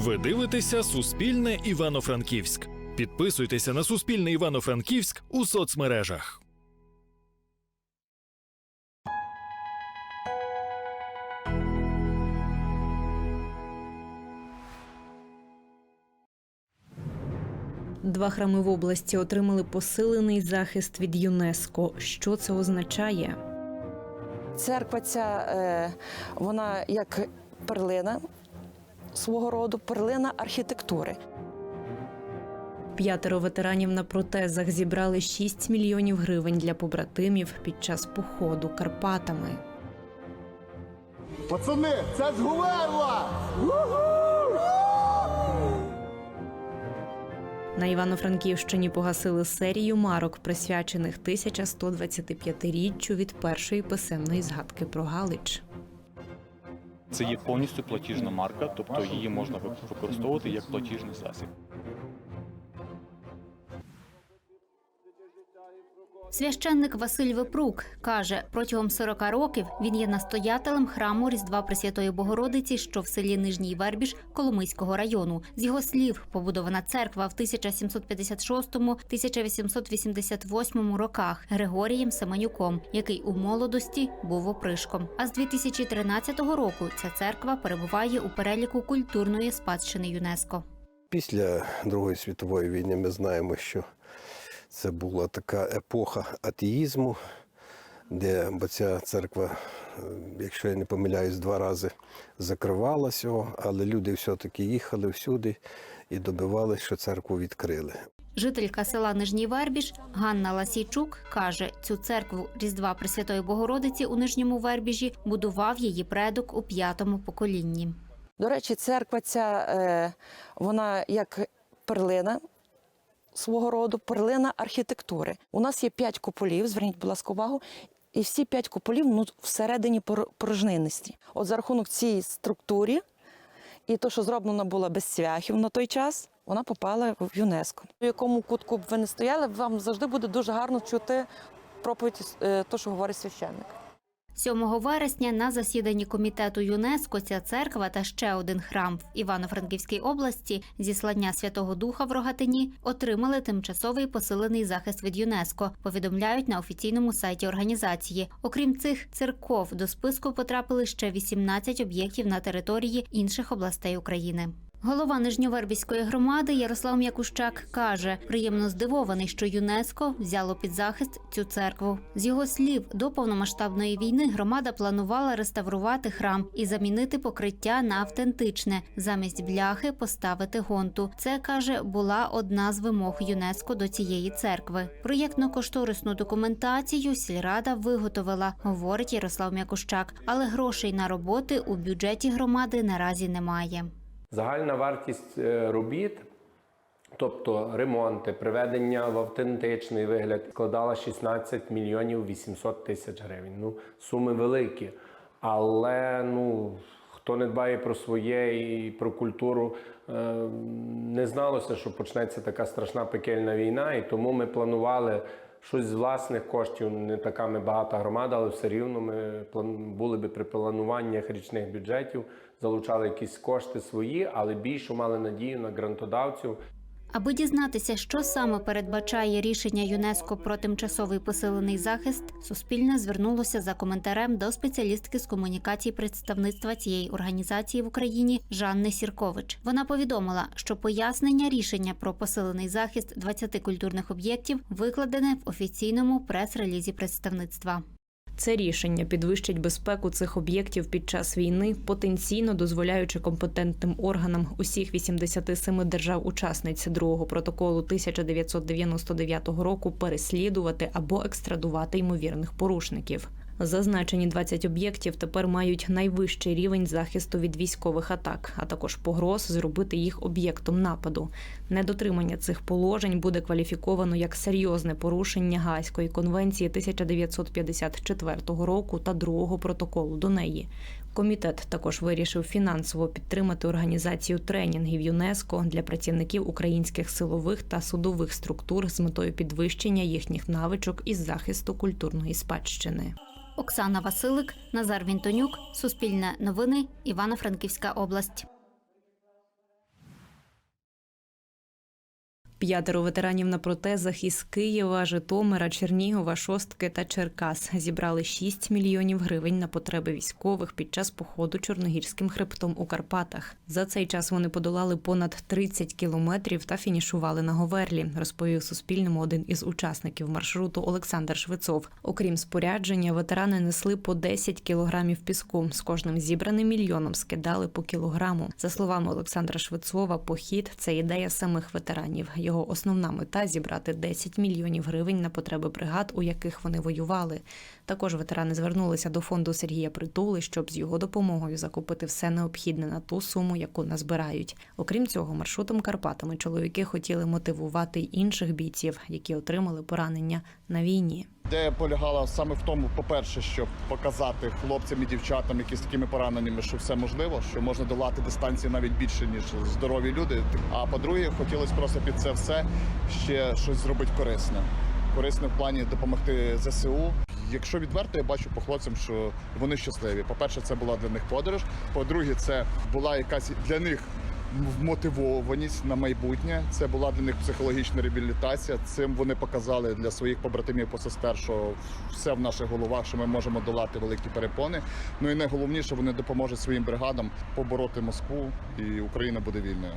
Ви дивитеся Суспільне Івано-Франківськ. Підписуйтеся на Суспільне Івано-Франківськ у соцмережах. Два храми в області отримали посилений захист від ЮНЕСКО. Що це означає? Церква ця, е, вона як перлина свого роду, перлина архітектури. П'ятеро ветеранів на протезах зібрали 6 мільйонів гривень для побратимів під час походу Карпатами. Пацани, це ж Гуверла! На Івано-Франківщині погасили серію марок, присвячених 1125-річчю від першої писемної згадки про Галич. Це є повністю платіжна марка, тобто її можна використовувати як платіжний засіб. Священник Василь Випрук каже, протягом 40 років він є настоятелем храму Різдва Пресвятої Богородиці, що в селі Нижній Вербіж Коломийського району. З його слів, побудована церква в 1756-1888 роках Григорієм Семенюком, який у молодості був опришком. А з 2013 року ця церква перебуває у переліку культурної спадщини ЮНЕСКО. Після Другої світової війни ми знаємо, що це була така епоха атеїзму, де бо ця церква, е, якщо я не помиляюсь, два рази закривалася, але люди все-таки їхали всюди і добивалися, що церкву відкрили. Жителька села Нижній Вербіж Ганна Ласійчук каже, цю церкву Різдва Пресвятої Богородиці у Нижньому Вербіжі будував її предок у п'ятому поколінні. До речі, церква ця, е, вона як перлина свого роду, перлина архітектури. У нас є п'ять куполів, зверніть, будь ласка, увагу. І всі п'ять куполів ну, всередині порожнинності. От за рахунок цієї структури і то, що зроблено було без цвяхів на той час, вона попала в ЮНЕСКО. В якому кутку б ви не стояли, вам завжди буде дуже гарно чути проповідь, е, то, що говорить священник. 7 вересня на засіданні комітету ЮНЕСКО ця церква та ще один храм в Івано-Франківській області зіслання Святого Духа в Рогатині отримали тимчасовий посилений захист від ЮНЕСКО. Повідомляють на офіційному сайті організації. Окрім цих церков, до списку потрапили ще 18 об'єктів на території інших областей України. Голова Нижньовербіської громади Ярослав М'якущак каже, приємно здивований, що ЮНЕСКО взяло під захист цю церкву. З його слів, до повномасштабної війни громада планувала реставрувати храм і замінити покриття на автентичне, замість бляхи поставити гонту. Це каже, була одна з вимог ЮНЕСКО до цієї церкви. Проєктно-кошторисну документацію сільрада виготовила, говорить Ярослав М'якущак, але грошей на роботи у бюджеті громади наразі немає. Загальна вартість е, робіт, тобто ремонти, приведення в автентичний вигляд, складала 16 мільйонів 800 тисяч гривень. Ну, суми великі. Але ну, хто не дбає про своє і про культуру, е, не зналося, що почнеться така страшна пекельна війна, і тому ми планували. Щось з власних коштів, не така ми багата громада, але все рівно ми були би при плануваннях річних бюджетів, залучали якісь кошти свої, але більше мали надію на грантодавців. Аби дізнатися, що саме передбачає рішення ЮНЕСКО про тимчасовий посилений захист, Суспільне звернулося за коментарем до спеціалістки з комунікації представництва цієї організації в Україні Жанни Сіркович. Вона повідомила, що пояснення рішення про посилений захист 20 культурних об'єктів викладене в офіційному прес-релізі представництва. Це рішення підвищить безпеку цих об'єктів під час війни, потенційно дозволяючи компетентним органам усіх 87 держав-учасниць другого протоколу 1999 року переслідувати або екстрадувати ймовірних порушників. Зазначені 20 об'єктів тепер мають найвищий рівень захисту від військових атак, а також погроз зробити їх об'єктом нападу. Недотримання цих положень буде кваліфіковано як серйозне порушення Гаазької конвенції 1954 року та другого протоколу до неї. Комітет також вирішив фінансово підтримати організацію тренінгів ЮНЕСКО для працівників українських силових та судових структур з метою підвищення їхніх навичок із захисту культурної спадщини. Оксана Василик, Назар Вінтонюк, Суспільне новини, Івано-Франківська область. П'ятеро ветеранів на протезах із Києва, Житомира, Чернігова, Шостки та Черкас зібрали 6 мільйонів гривень на потреби військових під час походу Чорногірським хребтом у Карпатах. За цей час вони подолали понад 30 кілометрів та фінішували на Говерлі, розповів Суспільному один із учасників маршруту Олександр Швецов. Окрім спорядження, ветерани несли по 10 кілограмів піску. З кожним зібраним мільйоном скидали по кілограму. За словами Олександра Швецова, похід це ідея самих ветеранів. Його основна мета зібрати 10 мільйонів гривень на потреби бригад, у яких вони воювали. Також ветерани звернулися до фонду Сергія Притули, щоб з його допомогою закупити все необхідне на ту суму, яку назбирають. Окрім цього, маршрутом Карпатами чоловіки хотіли мотивувати інших бійців, які отримали поранення на війні. Ідея полягала саме в тому, по-перше, щоб показати хлопцям і дівчатам, які з такими пораненнями, що все можливо, що можна долати дистанції навіть більше, ніж здорові люди. А по-друге, хотілося просто під це все ще щось зробити корисне. Корисне в плані допомогти ЗСУ. Якщо відверто, я бачу по хлопцям, що вони щасливі. По-перше, це була для них подорож. По-друге, це була якась для них вмотивованість на майбутнє. Це була для них психологічна реабілітація. Цим вони показали для своїх побратимів посестер, що все в наших головах, що ми можемо долати великі перепони. Ну і найголовніше, вони допоможуть своїм бригадам побороти Москву, і Україна буде вільною.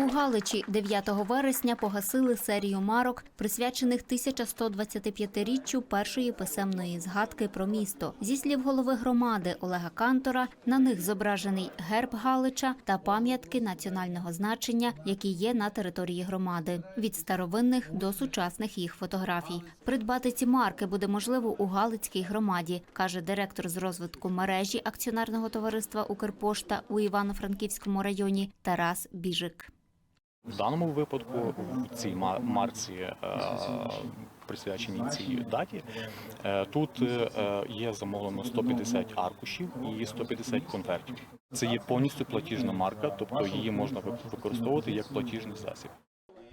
У Галичі 9 вересня погасили серію марок, присвячених 1125-річчю першої писемної згадки про місто. Зі слів голови громади Олега Кантора, на них зображений герб Галича та пам'ятки національного значення, які є на території громади, від старовинних до сучасних їх фотографій. Придбати ці марки буде можливо у Галицькій громаді, каже директор з розвитку мережі акціонерного товариства Укрпошта у Івано-Франківському районі Тарас Біжик. В даному випадку в цій ма- марці, е, присвяченій цій даті, е, тут е, є замовлено 150 аркушів і 150 конвертів. Це є повністю платіжна марка, тобто її можна використовувати як платіжний засіб.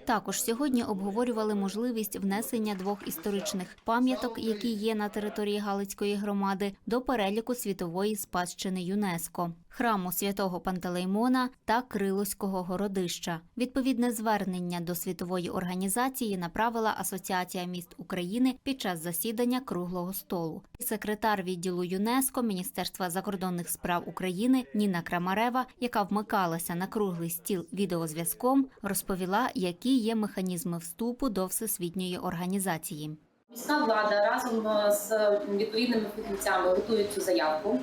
Також сьогодні обговорювали можливість внесення двох історичних пам'яток, які є на території Галицької громади, до переліку світової спадщини ЮНЕСКО храму святого Пантелеймона та Крилоського городища. Відповідне звернення до світової організації направила Асоціація міст України під час засідання круглого столу. Секретар відділу ЮНЕСКО Міністерства закордонних справ України Ніна Крамарева, яка вмикалася на круглий стіл відеозв'язком, розповіла, які є механізми вступу до всесвітньої організації. Міська влада разом з відповідними фахівцями готує цю заявку.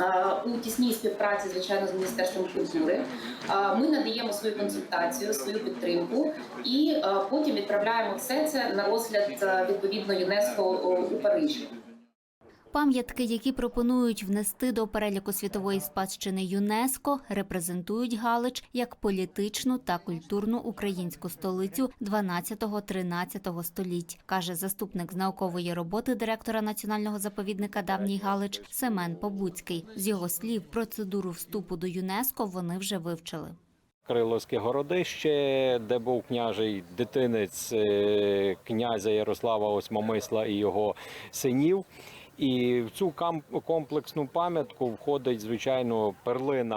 Е, У тісній співпраці, звичайно, з міністерством культури Е, ми надаємо свою консультацію, свою підтримку, і е, потім відправляємо все це на розгляд відповідно ЮНЕСКО у Парижі. Пам'ятки, які пропонують внести до переліку світової спадщини ЮНЕСКО, репрезентують Галич як політичну та культурну українську столицю 12-13 століть, каже заступник з наукової роботи директора національного заповідника Давній Галич Семен Побуцький. З його слів, процедуру вступу до ЮНЕСКО вони вже вивчили. Криловське городище, де був княжий дитинець е, князя Ярослава Осьмомисла і його синів. І в цю комплексну пам'ятку входить, звичайно, перлина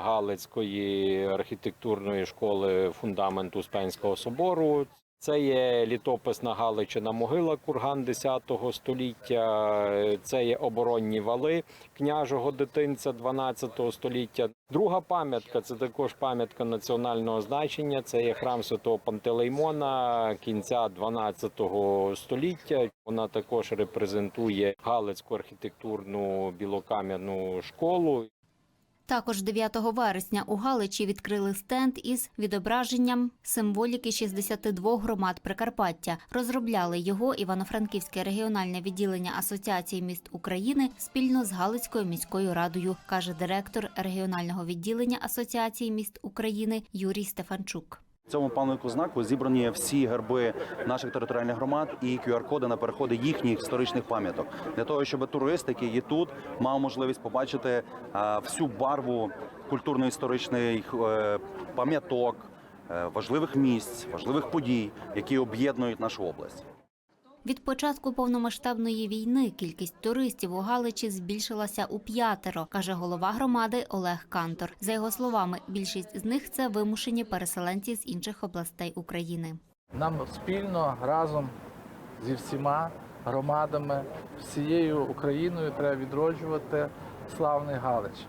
Галицької архітектурної школи фундамент Успенського собору. Це є літописна Галичина могила курган 10 століття. Це є оборонні вали княжого дитинця 12 століття. Друга пам'ятка це також пам'ятка національного значення. Це є храм святого Пантелеймона кінця 12 століття. Вона також репрезентує Галицьку архітектурну білокам'яну школу. Також 9 вересня у Галичі відкрили стенд із відображенням символіки 62 громад Прикарпаття. Розробляли його Івано-Франківське регіональне відділення Асоціації міст України спільно з Галицькою міською радою, каже директор регіонального відділення Асоціації міст України Юрій Стефанчук. Цьому пам'ятнику знаку зібрані всі герби наших територіальних громад і QR-коди на переходи їхніх історичних пам'яток для того, щоб турист, який є тут, мав можливість побачити а, всю барву культурно-історичних е, пам'яток, е, важливих місць, важливих подій, які об'єднують нашу область. Від початку повномасштабної війни кількість туристів у Галичі збільшилася у п'ятеро, каже голова громади Олег Кантор. За його словами, більшість з них це вимушені переселенці з інших областей України. Нам спільно разом зі всіма громадами, всією Україною треба відроджувати славний Галич.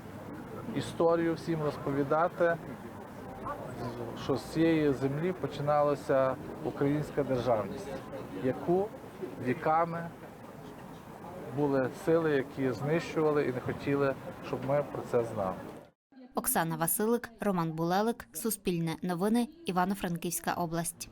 Історію всім розповідати, що з цієї землі починалася українська державність, яку віками були сили, які знищували і не хотіли, щоб ми про це знали. Оксана Василик, Роман Булелик, Суспільне новини, Івано-Франківська область.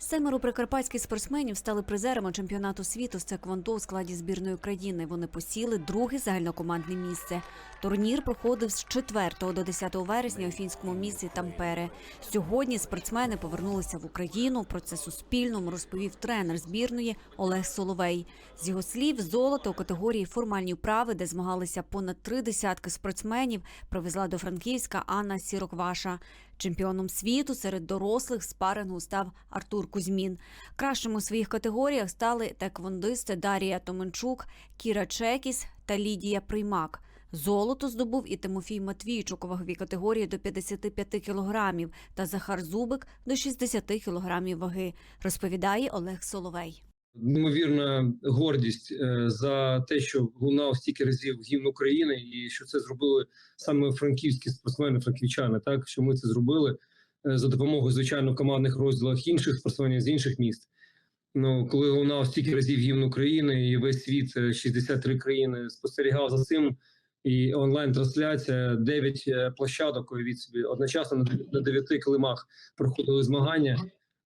Семеро прикарпатських спортсменів стали призерами чемпіонату світу з цеквондо у складі збірної країни. Вони посіли друге загальнокомандне місце. Турнір проходив з 4 до 10 вересня у фінському місті Тампере. Сьогодні спортсмени повернулися в Україну. Про це Суспільному розповів тренер збірної Олег Соловей. З його слів, золото у категорії формальні вправи, де змагалися понад три десятки спортсменів, привезла до Франківська Анна Сірокваша. Чемпіоном світу серед дорослих спарингу став Артур Кузьмін. Кращими у своїх категоріях стали теквондисти Дарія Томенчук, Кіра Чекіс та Лідія Приймак. Золото здобув і Тимофій Матвійчук у ваговій категорії до 55 кілограмів та Захар Зубик до 60 кілограмів ваги, розповідає Олег Соловей. Неймовірна гордість е, за те, що лунав стільки разів гімн України, і що це зробили саме франківські спортсмени, франківчани. Так що ми це зробили е, за допомогою звичайно командних розділах інших спортсменів з інших міст. Ну коли лунав стільки разів гімн України, і весь світ е, 63 країни спостерігав за цим. І онлайн-трансляція, 9 площадок від собі одночасно на- на 9 килимах проходили змагання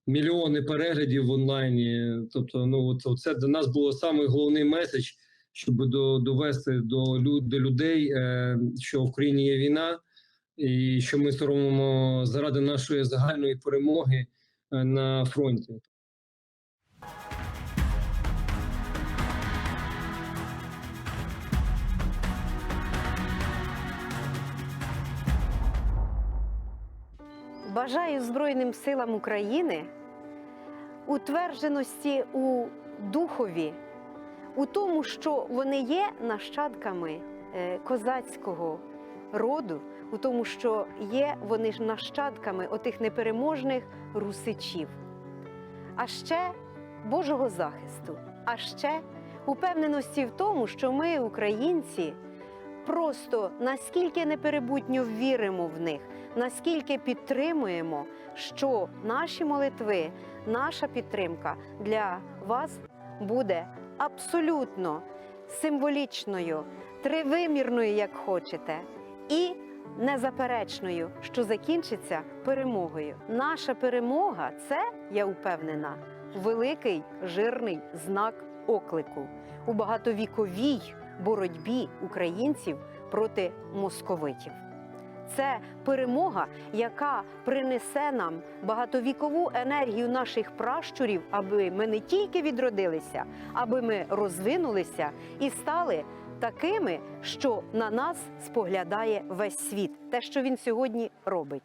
мільйони переглядів в онлайні. Тобто, ну от це для нас було саме головний меседж, щоб до, довести до, люд, до людей, е, що в Україні є війна, і що ми соромимо заради нашої загальної перемоги е, на фронті. Бажаю Збройним силам України утвердженості у духові, у тому, що вони є нащадками е, козацького роду, у тому, що є вони ж нащадками отих непереможних русичів, а ще Божого захисту, а ще упевненості в тому, що ми, українці, просто наскільки неперебутньо віримо в них, наскільки підтримуємо, що наші молитви, наша підтримка для вас буде абсолютно символічною, тривимірною, як хочете, і незаперечною, що закінчиться перемогою. Наша перемога це, я впевнена, великий жирний знак оклику у багатовіковій боротьбі українців проти московитів. Це перемога, яка принесе нам багатовікову енергію наших пращурів, аби ми не тільки відродилися, аби ми розвинулися і стали такими, що на нас споглядає весь світ. Те, що він сьогодні робить.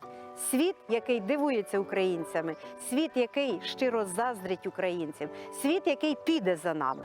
Світ, який дивується українцями, світ, який щиро заздрить українцям, світ, який піде за нами.